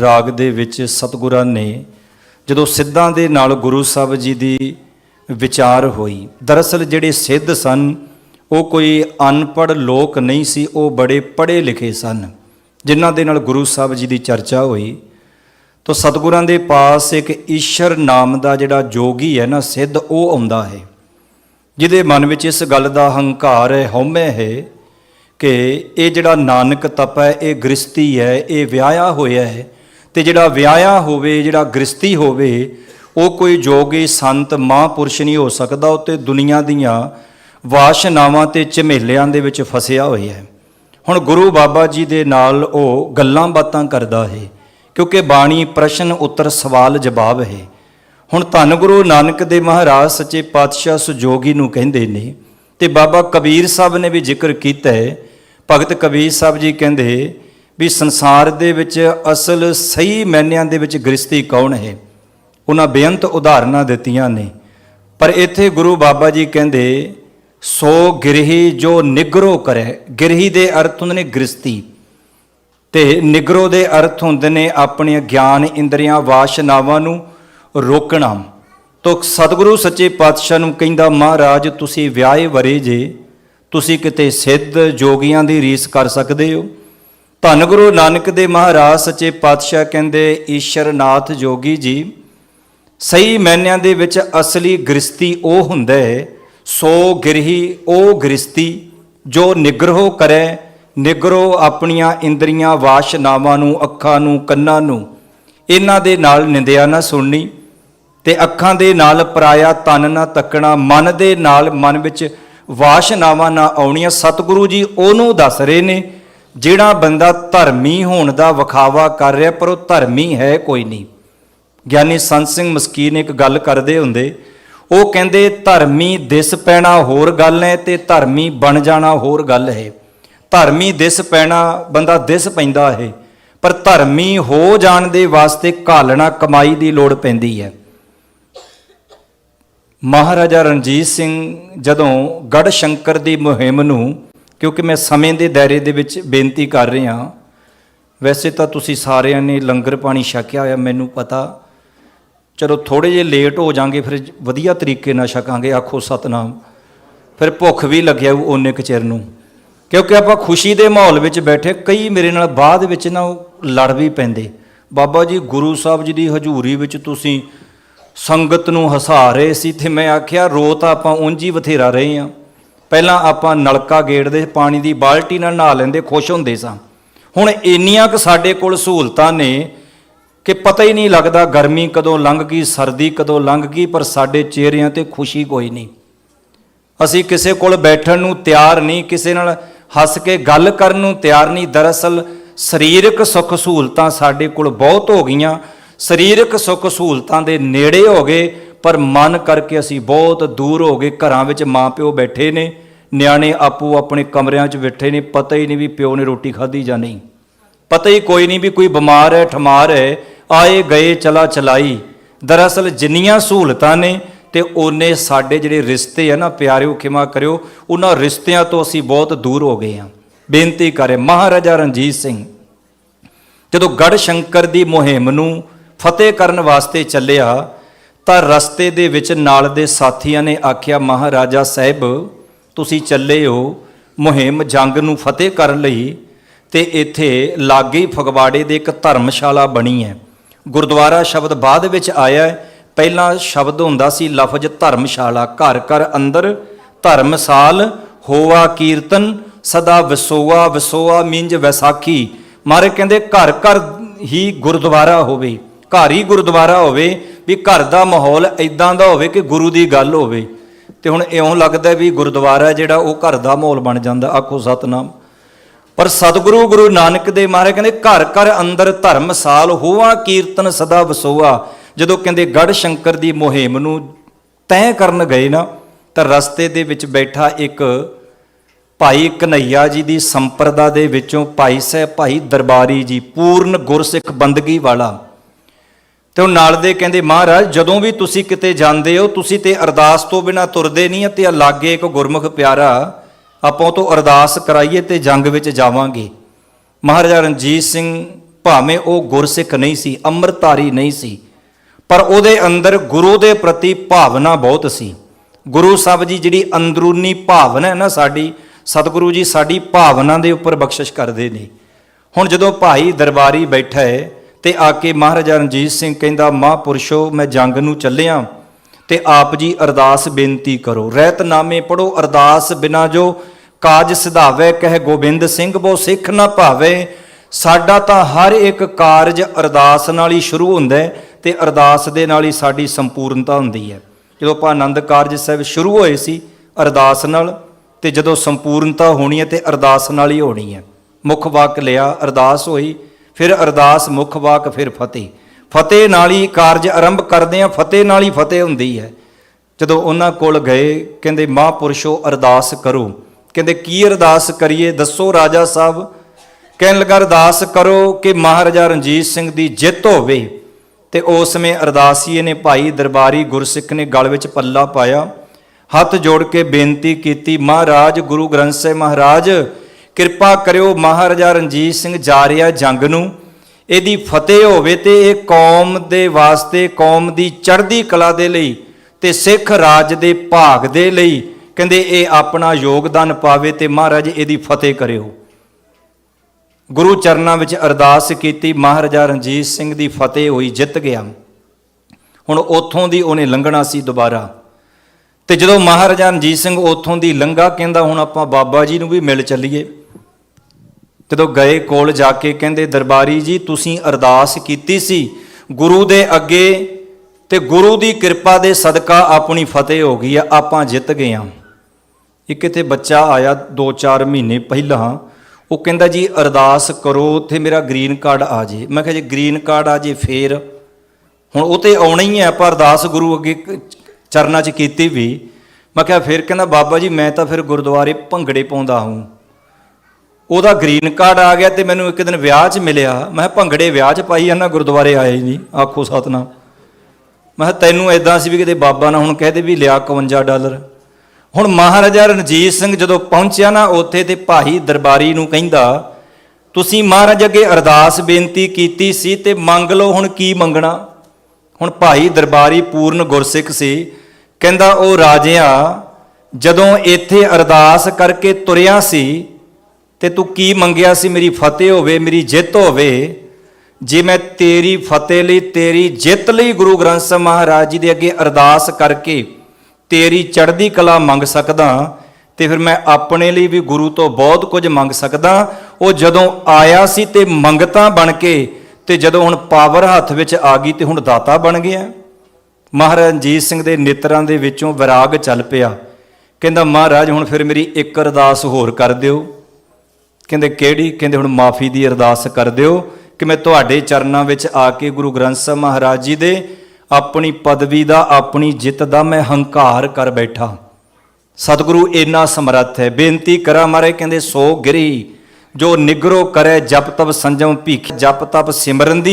ਰਾਗ ਦੇ ਵਿੱਚ ਸਤਿਗੁਰਾਂ ਨੇ ਜਦੋਂ ਸਿੱਧਾਂ ਦੇ ਨਾਲ ਗੁਰੂ ਸਾਹਿਬ ਜੀ ਦੀ ਵਿਚਾਰ ਹੋਈ, ਦਰਅਸਲ ਜਿਹੜੇ ਸਿੱਧ ਸਨ, ਉਹ ਕੋਈ ਅਨਪੜ੍ਹ ਲੋਕ ਨਹੀਂ ਸੀ, ਉਹ ਬੜੇ ਪੜ੍ਹੇ ਲਿਖੇ ਸਨ, ਜਿਨ੍ਹਾਂ ਦੇ ਨਾਲ ਗੁਰੂ ਸਾਹਿਬ ਜੀ ਦੀ ਚਰਚਾ ਹੋਈ। ਤਾਂ ਸਤਿਗੁਰਾਂ ਦੇ ਪਾਸ ਇੱਕ ਈਸ਼ਰ ਨਾਮ ਦਾ ਜਿਹੜਾ ਜੋਗੀ ਹੈ ਨਾ, ਸਿੱਧ ਉਹ ਆਉਂਦਾ ਹੈ, ਜਿਹਦੇ ਮਨ ਵਿੱਚ ਇਸ ਗੱਲ ਦਾ ਹੰਕਾਰ ਹੈ, ਹਉਮੈ ਹੈ ਕਿ ਇਹ ਜਿਹੜਾ ਨਾਨਕ ਤਪ ਹੈ, ਇਹ ਗ੍ਰਸਤੀ ਹੈ, ਇਹ ਵਿਆਹਿਆ ਹੋਇਆ ਹੈ ਤੇ ਜਿਹੜਾ ਵਿਆਹਿਆ ਹੋਵੇ, ਜਿਹੜਾ ਗ੍ਰਸਤੀ ਹੋਵੇ, ਉਹ ਕੋਈ ਜੋਗੀ ਸੰਤ, ਮਹਾਂਪੁਰਸ਼ ਨਹੀਂ ਹੋ ਸਕਦਾ, ਉਹ ਤੇ ਦੁਨੀਆ ਦੀਆਂ ਵਾਸ਼ਨਾਵਾਂ ਤੇ ਝਮੇਲਿਆਂ ਦੇ ਵਿੱਚ ਫਸਿਆ ਹੋਇਆ ਹੈ। ਹੁਣ ਗੁਰੂ ਬਾਬਾ ਜੀ ਦੇ ਨਾਲ ਉਹ ਗੱਲਾਂ ਬਾਤਾਂ ਕਰਦਾ ਹੈ, ਕਿਉਂਕਿ ਬਾਣੀ ਪ੍ਰਸ਼ਨ, ਉੱਤਰ, ਸਵਾਲ, ਜਵਾਬ ਹੈ। ਹੁਣ ਧੰਨ ਗੁਰੂ ਨਾਨਕ ਦੇ ਮਹਾਰਾਜ, ਸੱਚੇ ਪਾਤਸ਼ਾਹ ਸੁਜੋਗੀ ਨੂੰ ਕਹਿੰਦੇ ਨੇ ਤੇ ਬਾਬਾ ਕਬੀਰ ਸਾਹਿਬ ਨੇ ਵੀ ਜ਼ਿਕਰ ਕੀਤਾ ਹੈ ਭਗਤ ਕਬੀਰ ਸਾਹਿਬ ਜੀ ਕਹਿੰਦੇ ਵੀ ਸੰਸਾਰ ਦੇ ਵਿੱਚ ਅਸਲ ਸਹੀ ਮੈਨਿਆਂ ਦੇ ਵਿੱਚ ਗ੍ਰਸਤੀ ਕੌਣ ਹੈ? ਉਹਨਾਂ ਬੇਅੰਤ ਉਦਾਹਰਨਾਂ ਦਿੱਤੀਆਂ ਨੇ। ਪਰ ਇੱਥੇ ਗੁਰੂ ਬਾਬਾ ਜੀ ਕਹਿੰਦੇ, ਸੋ ਗਿਰਹੀ ਜੋ ਨਿਗਰੋ ਕਰੇ, ਗਿਰਹੀ ਦੇ ਅਰਥ ਹੁੰਦੇ ਨੇ ਗ੍ਰਸਤੀ ਤੇ ਨਿਗਰੋ ਦੇ ਅਰਥ ਹੁੰਦੇ ਨੇ ਆਪਣੀਆਂ ਗਿਆਨ ਇੰਦਰੀਆਂ ਵਾਸ਼ਨਾਵਾਂ ਨੂੰ ਰੋਕਣਾ। ਤੋ ਸਤਿਗੁਰੂ ਸੱਚੇ ਪਾਤਸ਼ਾਹ ਨੂੰ ਕਹਿੰਦਾ, ਮਹਾਰਾਜ, ਤੁਸੀਂ ਵਿਆਹੇ ਵਰੇ ਜੇ ਤੁਸੀਂ ਕਿਤੇ ਸਿੱਧ ਜੋਗੀਆਂ ਦੀ ਰੀਸ ਕਰ ਸਕਦੇ ਹੋ? ਧੰਨ ਗੁਰੂ ਨਾਨਕ ਦੇ ਮਹਾਰਾਜ, ਸੱਚੇ ਪਾਤਸ਼ਾਹ ਕਹਿੰਦੇ, ਈਸ਼ਰਨਾਥ ਜੋਗੀ ਜੀ, ਸਹੀ ਮੈਨਿਆਂ ਦੇ ਵਿੱਚ ਅਸਲੀ ਗ੍ਰਸਤੀ ਉਹ ਹੁੰਦਾ ਹੈ ਸੋ ਗਿਰਹੀ ਉਹ ਗ੍ਰਸਤੀ ਜੋ ਨਿਗਰਹ ਕਰੇ, ਨਿਗਰੋ ਆਪਣੀਆਂ ਇੰਦਰੀਆਂ ਵਾਸ਼ਨਾਵਾਂ ਨੂੰ, ਅੱਖਾਂ ਨੂੰ, ਕੰਨਾਂ ਨੂੰ। ਇਹਨਾਂ ਦੇ ਨਾਲ ਨਿੰਦਿਆ ਨਾ ਸੁਣਨੀ ਤੇ ਅੱਖਾਂ ਦੇ ਨਾਲ ਪਰਾਇਆ ਤਨ ਨਾ ਤੱਕਣਾ, ਮਨ ਦੇ ਨਾਲ ਮਨ ਵਿੱਚ ਵਾਸ਼ਨਾਵਾਂ ਨਾ ਆਉਣੀਆਂ, ਸਤਿਗੁਰੂ ਜੀ ਉਹਨੂੰ ਦੱਸ ਰਹੇ ਨੇ, ਜਿਹੜਾ ਬੰਦਾ ਧਰਮੀ ਹੋਣ ਦਾ ਵਿਖਾਵਾ ਕਰ ਰਿਹਾ, ਪਰ ਉਹ ਧਰਮੀ ਹੈ ਕੋਈ ਨਹੀਂ। ਗਿਆਨੀ ਸੰਤ ਸਿੰਘ ਮਸਕੀਨ ਇੱਕ ਗੱਲ ਕਰਦੇ ਹੁੰਦੇ, ਉਹ ਕਹਿੰਦੇ, ਧਰਮੀ ਦਿਸ ਪੈਣਾ ਹੋਰ ਗੱਲ ਹੈ ਤੇ ਧਰਮੀ ਬਣ ਜਾਣਾ ਹੋਰ ਗੱਲ ਹੈ। ਧਰਮੀ ਦਿਸ ਪੈਣਾ, ਬੰਦਾ ਦਿਸ ਪੈਂਦਾ ਹੈ, ਪਰ ਧਰਮੀ ਹੋ ਜਾਣ ਦੇ ਵਾਸਤੇ ਘਾਲਣਾ ਕਮਾਈ ਦੀ ਲੋੜ ਪੈਂਦੀ ਹੈ। ਮਹਾਰਾਜਾ ਰਣਜੀਤ ਸਿੰਘ ਜਦੋਂ ਗੜ ਸ਼ੰਕਰ ਦੀ ਮੁਹਿੰਮ ਨੂੰ, ਕਿਉਂਕਿ ਮੈਂ ਸਮੇਂ ਦੇ ਦਾਇਰੇ ਦੇ ਵਿੱਚ ਬੇਨਤੀ ਕਰ ਰਿਹਾ ਵੈਸੇ ਤਾਂ ਤੁਸੀਂ ਸਾਰਿਆਂ ਨੇ ਲੰਗਰ ਪਾਣੀ ਛਕਿਆ ਹੋਇਆ, ਮੈਨੂੰ ਪਤਾ। ਚਲੋ ਥੋੜੇ ਜਿਹੇ ਲੇਟ ਹੋ ਜਾਾਂਗੇ ਫਿਰ ਵਧੀਆ ਤਰੀਕੇ ਨਾਲ ਛਕਾਂਗੇ, ਆਖੋ ਸਤਨਾਮ। ਫਿਰ ਭੁੱਖ ਵੀ ਲੱਗਿਆ ਉਹਨੇ ਕੁ ਚਿਰ ਨੂੰ। ਕਿਉਂਕਿ ਆਪਾਂ ਖੁਸ਼ੀ ਦੇ ਮਾਹੌਲ ਵਿੱਚ ਬੈਠੇ, ਕਈ ਮੇਰੇ ਨਾਲ ਬਾਅਦ ਵਿੱਚ ਨਾ ਉਹ ਲੜ ਵੀ ਪੈਂਦੇ। ਬਾਬਾ ਜੀ, ਗੁਰੂ ਸਾਹਿਬ ਜੀ ਦੀ ਹਜ਼ੂਰੀ ਵਿੱਚ ਤੁਸੀਂ ਸੰਗਤ ਨੂੰ ਹਸਾ ਰਹੇ ਸੀ, ਤੇ ਮੈਂ ਆਖਿਆ ਰੋ ਤਾਂ ਆਪਾਂ ਉਂਝ ਹੀ ਬਥੇਰਾ ਰਹੇ ਆ। ਪਹਿਲਾਂ ਆਪਾਂ ਨਲਕਾ ਗੇੜਦੇ, ਪਾਣੀ ਦੀ ਬਾਲਟੀ ਨਾਲ ਨਹਾ ਲੈਂਦੇ, ਖੁਸ਼ ਹੁੰਦੇ ਸਾਂ। ਹੁਣ ਇੰਨੀਆਂ ਕੁ ਸਾਡੇ ਕੋਲ ਸਹੂਲਤਾਂ ਨੇ ਕਿ ਪਤਾ ਹੀ ਨਹੀਂ ਲੱਗਦਾ ਗਰਮੀ ਕਦੋਂ ਲੰਘ ਗਈ, ਸਰਦੀ ਕਦੋਂ ਲੰਘ ਗਈ, ਪਰ ਸਾਡੇ ਚਿਹਰਿਆਂ ਤੇ ਖੁਸ਼ੀ ਕੋਈ ਨਹੀਂ। ਅਸੀਂ ਕਿਸੇ ਕੋਲ ਬੈਠਣ ਨੂੰ ਤਿਆਰ ਨਹੀਂ, ਕਿਸੇ ਨਾਲ ਹੱਸ ਕੇ ਗੱਲ ਕਰਨ ਨੂੰ ਤਿਆਰ ਨਹੀਂ। ਦਰਅਸਲ ਸਰੀਰਕ ਸੁੱਖ ਸਹੂਲਤਾਂ ਸਾਡੇ ਕੋਲ ਬਹੁਤ ਹੋ ਗਈਆਂ। ਸਰੀਰਕ ਸੁੱਖ ਸਹੂਲਤਾਂ ਦੇ ਨੇੜੇ ਹੋ ਗਏ, ਪਰ ਮਨ ਕਰਕੇ ਅਸੀਂ ਬਹੁਤ ਦੂਰ ਹੋ ਗਏ, ਘਰਾਂ ਵਿੱਚ ਮਾਪਿਓ ਬੈਠੇ ਨੇ, ਨਿਆਣੇ ਆਪੋ ਆਪਣੇ ਕਮਰਿਆਂ 'ਚ ਬੈਠੇ ਨੇ, ਪਤਾ ਹੀ ਨਹੀਂ ਵੀ ਪਿਓ ਨੇ ਰੋਟੀ ਖਾਧੀ ਜਾਂ ਨਹੀਂ। ਪਤਾ ਹੀ ਕੋਈ ਨਹੀਂ ਵੀ ਕੋਈ ਬਿਮਾਰ ਹੈ, ਠਮਾਰ ਹੈ, ਆਏ ਗਏ, ਚਲਾ ਚਲਾਈ। ਦਰਅਸਲ ਜਿੰਨੀਆਂ ਸਹੂਲਤਾਂ ਨੇ ਤੇ ਉਹਨੇ ਸਾਡੇ ਜਿਹੜੇ ਰਿਸ਼ਤੇ ਆ ਨਾ, ਪਿਆਰਿਓ ਖਿਮਾ ਕਰਿਓ, ਉਹਨਾਂ ਰਿਸ਼ਤਿਆਂ ਤੋਂ ਅਸੀਂ ਬਹੁਤ ਦੂਰ ਹੋ ਗਏ ਹਾਂ। ਬੇਨਤੀ ਕਰੇ ਮਹਾਰਾਜਾ ਰਣਜੀਤ ਸਿੰਘ, ਜਦੋਂ ਗੜ ਸ਼ੰਕਰ ਦੀ ਮੁਹਿੰਮ ਨੂੰ ਫਤਿਹ ਕਰਨ ਵਾਸਤੇ ਚੱਲਿਆ, ਤਾਂ ਰਸਤੇ ਦੇ ਵਿੱਚ ਨਾਲ ਦੇ ਸਾਥੀਆਂ ਨੇ ਆਖਿਆ, ਮਹਾਰਾਜਾ ਸਾਹਿਬ, ਤੁਸੀਂ ਚੱਲੇ ਹੋ, ਮੁਹਿੰਮ ਜੰਗ ਨੂੰ ਫਤਿਹ ਕਰਨ ਲਈ, ਤੇ ਇੱਥੇ ਲਾਗੇ ਫਗਵਾੜੇ ਦੇ ਇੱਕ ਧਰਮਸ਼ਾਲਾ ਬਣੀ ਹੈ। ਗੁਰਦੁਆਰਾ ਸ਼ਬਦ ਬਾਅਦ ਵਿੱਚ ਆਇਆ ਹੈ। ਪਹਿਲਾ ਸ਼ਬਦ ਹੁੰਦਾ ਸੀ ਲਫ਼ਜ਼ ਧਰਮਸ਼ਾਲਾ, ਘਰ ਘਰ ਅੰਦਰ ਧਰਮਸਾਲ, ਹੋਵਾ ਕੀਰਤਨ, ਸਦਾ ਵਸੋਆ ਵਸੋਆ ਮਿੰਜ ਵਿਸਾਖੀ। ਮਾਰੇ ਕਹਿੰਦੇ ਘਰ ਘਰ ਹੀ ਗੁਰਦੁਆਰਾ ਹੋਵੇ। ਘਰ ਹੀ ਗੁਰਦੁਆਰਾ ਹੋਵੇ, ਵੀ ਘਰ ਦਾ ਮਾਹੌਲ ਇਦਾਂ ਦਾ ਹੋਵੇ ਕਿ ਗੁਰੂ ਦੀ ਗੱਲ ਹੋਵੇ। ਤੇ ਹੁਣ ਇਉਂ ਲੱਗਦਾ ਵੀ ਗੁਰਦੁਆਰਾ ਜਿਹੜਾ ਉਹ ਘਰ ਦਾ ਮਾਹੌਲ ਬਣ ਜਾਂਦਾ, ਆਖੋ ਸਤਨਾਮ। ਪਰ ਸਤਿਗੁਰੂ ਗੁਰੂ ਨਾਨਕ ਦੇ ਮਹਾਰਾਜ ਕਹਿੰਦੇ, ਘਰ ਘਰ ਅੰਦਰ ਧਰਮਸਾਲ ਹੋਵਾ ਕੀਰਤਨ ਸਦਾ ਵਸੋਆ। ਜਦੋਂ ਕਹਿੰਦੇ ਗੜ ਸ਼ੰਕਰ ਦੀ ਮੁਹਿੰਮ ਨੂੰ ਤੈਅ ਕਰਨ ਗਏ ਨਾ, ਤਾਂ ਰਸਤੇ ਦੇ ਵਿੱਚ ਬੈਠਾ ਇੱਕ ਭਾਈ ਕਨਈਆ ਜੀ ਦੀ ਸੰਪਰਦਾ ਦੇ ਵਿੱਚੋਂ ਭਾਈ ਸਾਹਿਬ, ਭਾਈ ਦਰਬਾਰੀ ਜੀ, ਪੂਰਨ ਗੁਰਸਿੱਖ ਬੰਦਗੀ ਵਾਲਾ ਤੇ ਉਹ ਨਾਲ ਦੇ ਕਹਿੰਦੇ, ਮਹਾਰਾਜ, ਜਦੋਂ ਵੀ ਤੁਸੀਂ ਕਿਤੇ ਜਾਂਦੇ ਹੋ, ਤੁਸੀਂ ਤੇ ਅਰਦਾਸ ਤੋਂ ਬਿਨਾ ਤੁਰਦੇ ਨਹੀਂ ਤੇ ਆ ਲਾਗੇ ਇੱਕ ਗੁਰਮੁਖ ਪਿਆਰਾ ਆਪਾਂ ਉਹ ਤੋਂ ਅਰਦਾਸ ਕਰਾਈਏ ਤੇ ਜੰਗ ਵਿੱਚ ਜਾਵਾਂਗੇ। ਮਹਾਰਾਜਾ ਰਣਜੀਤ ਸਿੰਘ ਭਾਵੇਂ ਉਹ ਗੁਰਸਿੱਖ ਨਹੀਂ ਸੀ, ਅੰਮ੍ਰਿਤਧਾਰੀ ਨਹੀਂ ਸੀ, ਪਰ ਉਹਦੇ ਅੰਦਰ ਗੁਰੂ ਦੇ ਪ੍ਰਤੀ ਭਾਵਨਾ ਬਹੁਤ ਸੀ। ਗੁਰੂ ਸਾਹਿਬ ਜੀ ਜਿਹੜੀ ਅੰਦਰੂਨੀ ਭਾਵਨਾ ਹੈ ਨਾ ਸਾਡੀ, ਸਤਿਗੁਰੂ ਜੀ ਸਾਡੀ ਭਾਵਨਾ ਦੇ ਉੱਪਰ ਬਖਸ਼ਿਸ਼ ਕਰਦੇ ਨੇ। ਹੁਣ ਜਦੋਂ ਭਾਈ ਦਰਬਾਰੀ ਬੈਠਾ ਹੈ ਤੇ ਆ ਕੇ ਮਹਾਰਾਜਾ ਰਣਜੀਤ ਸਿੰਘ ਕਹਿੰਦਾ, ਮਹਾਂਪੁਰਸ਼ੋ, ਮੈਂ ਜੰਗ ਨੂੰ ਚੱਲਿਆ ਤੇ ਆਪ ਜੀ ਅਰਦਾਸ ਬੇਨਤੀ ਕਰੋ। ਰਹਿਤਨਾਮੇ ਪੜੋ ਅਰਦਾਸ ਬਿਨਾ ਜੋ ਕਾਜ ਸਿਧਾਵੇ। ਕਹਿ ਗੋਬਿੰਦ ਸਿੰਘ, ਬੋ ਸਿੱਖ ਨਾ ਭਾਵੇ। ਸਾਡਾ ਤਾਂ ਹਰ ਇੱਕ ਕਾਰਜ ਅਰਦਾਸ ਨਾਲ ਹੀ ਸ਼ੁਰੂ ਹੁੰਦਾ ਹੈ ਤੇ ਅਰਦਾਸ ਦੇ ਨਾਲ ਹੀ ਸਾਡੀ ਸੰਪੂਰਨਤਾ ਹੁੰਦੀ ਹੈ। ਜਦੋਂ ਆਪਾਂ ਆਨੰਦ ਕਾਰਜ ਸਾਹਿਬ ਸ਼ੁਰੂ ਹੋਏ ਸੀ ਅਰਦਾਸ ਨਾਲ, ਤੇ ਜਦੋਂ ਸੰਪੂਰਨਤਾ ਹੋਣੀ ਹੈ ਤੇ ਅਰਦਾਸ ਨਾਲ ਹੀ ਹੋਣੀ ਹੈ। ਮੁੱਖ ਵਾਕ ਲਿਆ, ਅਰਦਾਸ ਹੋਈ ਫਿਰ ਅਰਦਾਸ ਮੁੱਖ ਵਾਕ ਫਿਰ ਫਤਿਹ। ਫਤਿਹ ਨਾਲ ਹੀ ਕਾਰਜ ਆਰੰਭ ਕਰਦੇ ਆ ਫਤਿਹ ਨਾਲ ਹੀ ਫਤਿਹ ਹੁੰਦੀ ਹੈ। ਜਦੋਂ ਉਹਨਾਂ ਕੋਲ ਗਏ, ਕਹਿੰਦੇ, ਮਹਾਂਪੁਰਸ਼ੋ, ਅਰਦਾਸ ਕਰੋ। ਕਹਿੰਦੇ, ਕੀ ਅਰਦਾਸ ਕਰੀਏ? ਦੱਸੋ ਰਾਜਾ ਸਾਹਿਬ। ਕਹਿਣ ਲੱਗਾ, ਅਰਦਾਸ ਕਰੋ ਕਿ ਮਹਾਰਾਜਾ ਰਣਜੀਤ ਸਿੰਘ ਦੀ ਜਿੱਤ ਹੋਵੇ। ਤੇ ਉਸ ਸਮੇਂ ਅਰਦਾਸੀਏ ਨੇ ਭਾਈ ਦਰਬਾਰੀ ਗੁਰਸਿੱਖ ਨੇ ਗਲ ਵਿੱਚ ਪੱਲਾ ਪਾਇਆ। ਹੱਥ ਜੋੜ ਕੇ ਬੇਨਤੀ ਕੀਤੀ, ਮਹਾਰਾਜ, ਗੁਰੂ ਗ੍ਰੰਥ ਸਾਹਿਬ ਮਹਾਰਾਜ ਕਿਰਪਾ ਕਰਿਓ ਮਹਾਰਾਜਾ ਰਣਜੀਤ ਸਿੰਘ ਜਾ ਰਿਹਾ ਜੰਗ ਨੂੰ। ਇਹਦੀ ਫਤਿਹ ਹੋਵੇ ਤੇ ਇਹ ਕੌਮ ਦੇ ਵਾਸਤੇ, ਕੌਮ ਦੀ ਚੜ੍ਹਦੀ ਕਲਾ ਦੇ ਲਈ ਤੇ ਸਿੱਖ ਰਾਜ ਦੇ ਭਾਗ ਦੇ ਲਈ ਕਹਿੰਦੇ ਇਹ ਆਪਣਾ ਯੋਗਦਾਨ ਪਾਵੇ ਤੇ ਮਹਾਰਾਜ ਇਹਦੀ ਫਤਿਹ ਕਰਿਓ। ਗੁਰੂ ਚਰਨਾਂ ਵਿੱਚ ਅਰਦਾਸ ਕੀਤੀ, ਮਹਾਰਾਜਾ ਰਣਜੀਤ ਸਿੰਘ ਦੀ ਫਤਿਹ ਹੋਈ, ਜਿੱਤ ਗਿਆ। ਹੁਣ ਉੱਥੋਂ ਦੀ ਉਹਨੇ ਲੰਘਣਾ ਸੀ ਦੁਬਾਰਾ। ਤੇ ਜਦੋਂ ਮਹਾਰਾਜਾ ਰਣਜੀਤ ਸਿੰਘ ਉੱਥੋਂ ਦੀ ਲੰਘਾ, ਕਹਿੰਦਾ ਹੁਣ ਆਪਾਂ ਬਾਬਾ ਜੀ ਨੂੰ ਵੀ ਮਿਲ ਚੱਲੀਏ। ਜਦੋਂ ਗਏ ਕੋਲ ਜਾ ਕੇ ਕਹਿੰਦੇ, ਦਰਬਾਰੀ ਜੀ, ਤੁਸੀਂ ਅਰਦਾਸ ਕੀਤੀ ਸੀ। ਗੁਰੂ ਦੇ ਅੱਗੇ ਤੇ ਗੁਰੂ ਦੀ ਕਿਰਪਾ ਦੇ ਸਦਕਾ ਆਪਣੀ ਫਤਿਹ ਹੋ ਗਈ ਆ, ਆਪਾਂ ਜਿੱਤ ਗਏ ਆ। ਇੱਕ ਇੱਥੇ ਬੱਚਾ ਆਇਆ 2-4 ਮਹੀਨੇ ਪਹਿਲਾਂ, ਉਹ ਕਹਿੰਦਾ, ਜੀ, ਅਰਦਾਸ ਕਰੋ ਤੇ ਮੇਰਾ ਗ੍ਰੀਨ ਕਾਰਡ ਆ ਜੇ। ਮੈਂ ਕਿਹਾ, ਜੀ ਗ੍ਰੀਨ ਕਾਰਡ ਆ ਜੇ, ਫੇਰ? ਹੁਣ ਉਹ ਤੇ ਆਉਣਾ ਹੀ ਹੈ ਪਰ ਅਰਦਾਸ ਗੁਰੂ ਅੱਗੇ ਚਰਨਾਂ 'ਚ ਕੀਤੀ ਵੀ। ਮੈਂ ਕਿਹਾ, ਫਿਰ ਕਹਿੰਦਾ, ਬਾਬਾ ਜੀ, ਮੈਂ ਤਾਂ ਫਿਰ ਗੁਰਦੁਆਰੇ ਭੰਗੜੇ ਪਾਉਂਦਾ ਹੂੰ। ਉਹਦਾ ਗ੍ਰੀਨ ਕਾਰਡ ਆ ਗਿਆ ਤੇ ਮੈਨੂੰ ਇੱਕ ਦਿਨ ਵਿਆਹ 'ਚ ਮਿਲਿਆ। ਮੈਂ ਕਿਹਾ, ਭੰਗੜੇ ਵਿਆਹ 'ਚ ਪਾਈ ਜਾਂਦਾ ਗੁਰਦੁਆਰੇ ਆਇਆ ਹੀ ਨਹੀਂ। ਆਖੋ, ਸਤਨਾਮ। ਮੈਂ ਕਿਹਾ, ਤੈਨੂੰ ਐਦਾਂ ਸੀ ਵੀ ਕਿਤੇ ਬਾਬਾ ਨਾ ਹੁਣ ਕਹਦੇ ਵੀ ਲਿਆ 51 ਡਾਲਰ। ਹੁਣ ਮਹਾਰਾਜਾ ਰਣਜੀਤ ਸਿੰਘ ਜਦੋਂ ਪਹੁੰਚਿਆ ਨਾ ਉੱਥੇ ਤੇ ਭਾਈ ਦਰਬਾਰੀ ਨੂੰ ਕਹਿੰਦਾ, ਤੁਸੀਂ ਮਹਾਰਾਜ ਅੱਗੇ ਅਰਦਾਸ ਬੇਨਤੀ ਕੀਤੀ ਸੀ ਤੇ ਮੰਗ ਲਓ ਹੁਣ ਕੀ ਮੰਗਣਾ? ਹੁਣ ਭਾਈ ਦਰਬਾਰੀ ਪੂਰਨ ਗੁਰਸਿੱਖ ਸੀ। ਕਹਿੰਦਾ, ਉਹ ਰਾਜਿਆਂ, ਜਦੋਂ ਇੱਥੇ ਅਰਦਾਸ ਕਰਕੇ ਤੁਰਿਆ ਸੀ ਤੇ ਤੂੰ ਕੀ ਮੰਗਿਆ ਸੀ ਮੇਰੀ ਫਤਿਹ ਹੋਵੇ, ਮੇਰੀ ਜਿੱਤ ਹੋਵੇ? ਜੇ ਮੈਂ ਤੇਰੀ ਫਤਿਹ ਲਈ, ਤੇਰੀ ਜਿੱਤ ਲਈ ਗੁਰੂ ਗ੍ਰੰਥ ਸਾਹਿਬ ਮਹਾਰਾਜ ਜੀ ਦੇ ਅੱਗੇ ਅਰਦਾਸ ਕਰਕੇ ਤੇਰੀ ਚੜ੍ਹਦੀ ਕਲਾ ਮੰਗ ਸਕਦਾ, ਤੇ ਫਿਰ ਮੈਂ ਆਪਣੇ ਲਈ ਵੀ ਗੁਰੂ ਤੋਂ ਬਹੁਤ ਕੁਝ ਮੰਗ ਸਕਦਾ। ਉਹ ਜਦੋਂ ਆਇਆ ਸੀ ਤੇ ਮੰਗਤਾ ਬਣ ਕੇ, ਤੇ ਜਦੋਂ ਹੁਣ ਪਾਵਰ ਹੱਥ ਵਿੱਚ ਆ ਗਈ ਤੇ ਹੁਣ ਦਾਤਾ ਬਣ ਗਿਆ। ਮਹਾਰਾਜ ਰਣਜੀਤ ਸਿੰਘ ਦੇ ਨੇਤਰਾਂ ਦੇ ਵਿੱਚੋਂ ਵਿਰਾਗ ਚੱਲ ਪਿਆ। ਕਹਿੰਦਾ, ਮਹਾਰਾਜ, ਹੁਣ ਫਿਰ ਮੇਰੀ ਇੱਕ ਅਰਦਾਸ ਹੋਰ ਕਰ ਦਿਓ। ਕਹਿੰਦੇ, ਕਿਹੜੀ? ਕਹਿੰਦੇ, ਹੁਣ ਮਾਫੀ ਦੀ ਅਰਦਾਸ ਕਰ ਦਿਓ ਕਿ ਮੈਂ ਤੁਹਾਡੇ ਚਰਨਾਂ ਵਿੱਚ ਆ ਕੇ ਗੁਰੂ ਗ੍ਰੰਥ ਸਾਹਿਬ ਮਹਾਰਾਜ ਜੀ ਦੇ ਆਪਣੀ ਪਦਵੀ ਦਾ, ਆਪਣੀ ਜਿੱਤ ਦਾ ਮੈਂ ਹੰਕਾਰ ਕਰ ਬੈਠਾ। ਸਤਿਗੁਰੂ ਇੰਨਾ ਸਮਰੱਥ ਹੈ। ਬੇਨਤੀ ਕਰਾਂ ਮਾਰੇ, ਕਹਿੰਦੇ, ਸੋ ਗਿਰੀ, ਜੋ ਨਿਗਰੋ ਕਰੇ ਜਪ ਤਪ ਸੰਜਮ ਭੀਖ, ਜਪ ਤਪ ਸਿਮਰਨ ਦੀ